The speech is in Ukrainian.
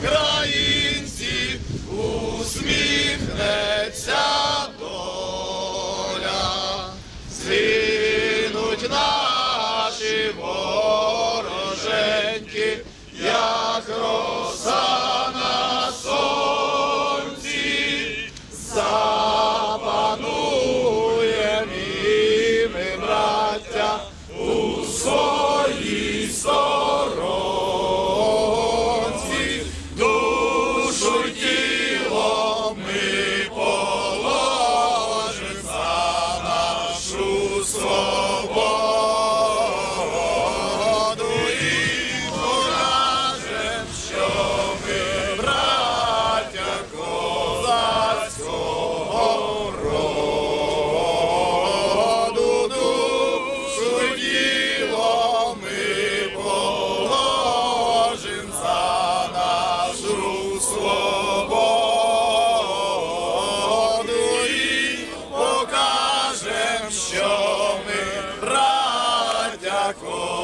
українці, усміхнеться доля, згинуть наші вороженьки, як роз. Свободу покажем, що ми радяко.